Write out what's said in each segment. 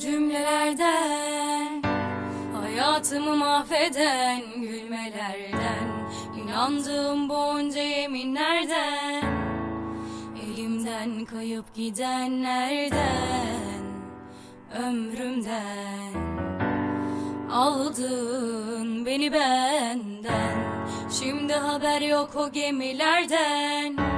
cümlelerden Hayatımı mahveden gülmelerden İnandığım bunca yeminlerden Elimden kayıp gidenlerden Ömrümden. Aldın beni benden Şimdi haber yok o gemilerden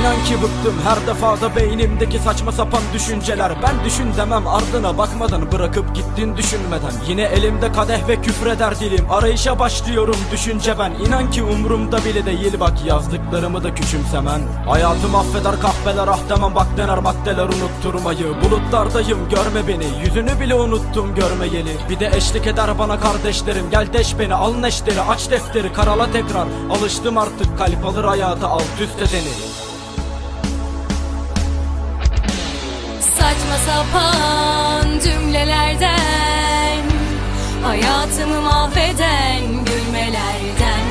İnan ki bıktım her defada beynimdeki saçma sapan düşünceler. Ben düşün demem ardına bakmadan bırakıp gittin düşünmeden. Yine elimde kadeh ve küfreder dilim. Arayışa başlıyorum düşünce ben. İnan ki umurumda bile değil. Bak yazdıklarımı da küçümsemen Hayatım affeder kahveler ah demem. Bak dener maddeler unutturmayı. Bulutlardayım görme beni. Yüzünü bile unuttum görmeyeli. Bir de eşlik eder bana kardeşlerim. Gel deş beni al neşteri aç defteri karala tekrar. Alıştım artık kalp alır hayatı alt üst edeni Saçma sapan cümlelerden Hayatımı mahveden gülmelerden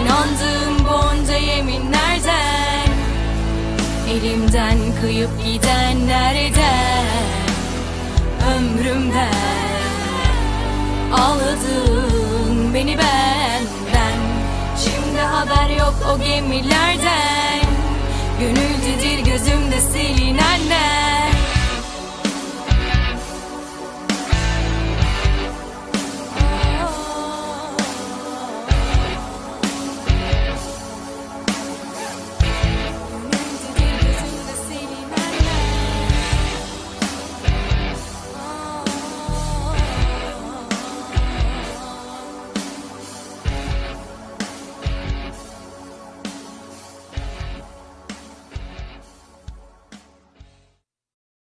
İnandığım bunca yeminlerden Elimden kıyıp gidenlerden Ömrümden Aldın beni benden Şimdi haber yok o gemilerden Gönüldedir gözümde silinenler